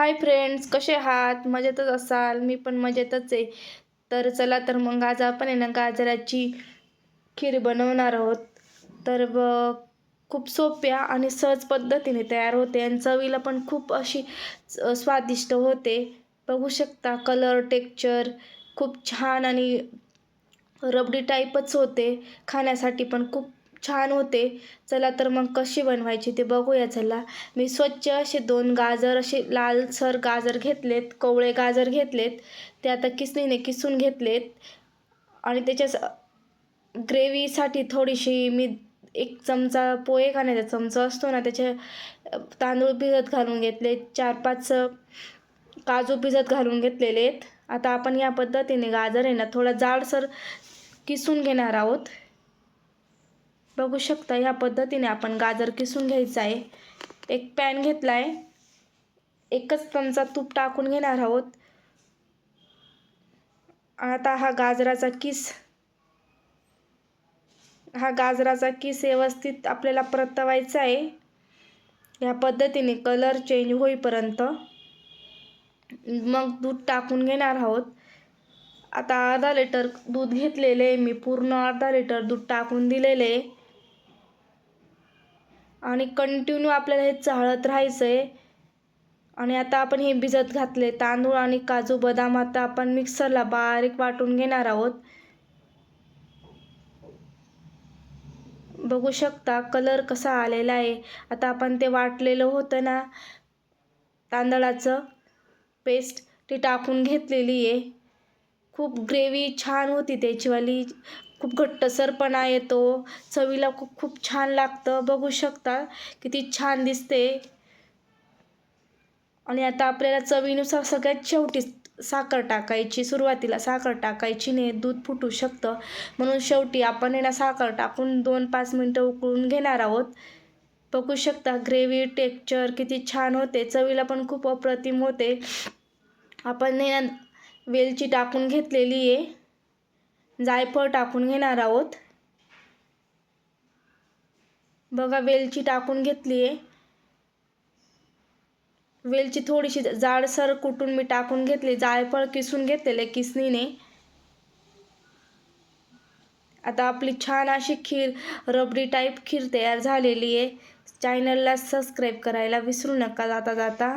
Hi friends कसे आहात? मजेतच असाल? मी पण मजेतच आहे. तर चला तर मग आज आपण आहे ना गाजराची खीर बनवणार आहोत. तर ब खूप सोप्या आणि सहज पद्धतीने तयार होते आणि चवीला पण खूप अशी स्वादिष्ट होते. बघू शकता कलर टेक्चर खूप छान आणि रबडी टाईपच होते. खाण्यासाठी पण खूप छान होते. चला तर मग कशी बनवायची ते बघूया चला. मी स्वच्छ असे दोन गाजर असे लालसर गाजर घेतलेत कोवळे गाजर घेतलेत. ते आता किसणीने किसून घेतलेत. आणि त्याच्या ग्रेव्हीसाठी थोडीशी मी एक चमचा पोहे खाण्याचा चमचा असतो ना त्याचे तांदूळ भिजत घालून घेतले चार पाच काजू भिजत घालून घेतलेले आहेत आता आपण या पद्धतीने गाजर आहे ना थोडा जाडसर किसून घेणार आहोत. बघू शकता ह्या पद्धतीने आपण गाजर किसून घ्यायचं आहे. एक पॅन घेतला आहे एकच चमचा तूप टाकून घेणार आहोत. आता हा गाजराचा किस हा गाजराचा किस व्यवस्थित आपल्याला परतवायचा आहे. ह्या पद्धतीने कलर चेंज होईपर्यंत मग दूध टाकून घेणार आहोत. आता अर्धा लिटर दूध घेतलेले आहे मी पूर्ण अर्धा लिटर दूध टाकून दिलेले आहे. आणि कंटिन्यू आपल्याला हे चाळत राहायचं आहे आणि आता आपण हे भिजत घातले तांदूळ आणि काजू बदाम आता आपण मिक्सरला बारीक वाटून घेणार आहोत. बघू शकता कलर कसा आलेला आहे. आता आपण ते वाटलेलं होतं ना तांदळाचं पेस्ट ती टाकून घेतलेली आहे. खूप ग्रेव्ही छान होती त्याचीवाली. खूप घट्टसरपणा येतो. चवीला खूप खूप छान लागतं. बघू शकता किती छान दिसते. आणि आता आपल्याला चवीनुसार सगळ्यात शेवटी साखर टाकायची सुरुवातीला साखर टाकायची नाही दूध फुटू शकतं. म्हणून शेवटी आपण ना साखर टाकून दोन पाच मिनटं उकळून घेणार आहोत. बघू शकता ग्रेव्ही टेक्चर किती छान होते. चवीला पण खूप अप्रतिम होते. आपण हे वेलची टाकून घेतलेली आहे. जायफळ टाकून घेणार आहोत. बघा वेलची टाकून घेतली आहे. वेलची थोडीशी जाडसर कुटून मी टाकून घेतली. जायफळ किसून घेतलेले किसनीने आता आपली छान अशी खीर रबडी टाईप खीर तयार झालेली आहे. चॅनलला सबस्क्राईब करायला विसरू नका जाता जाता.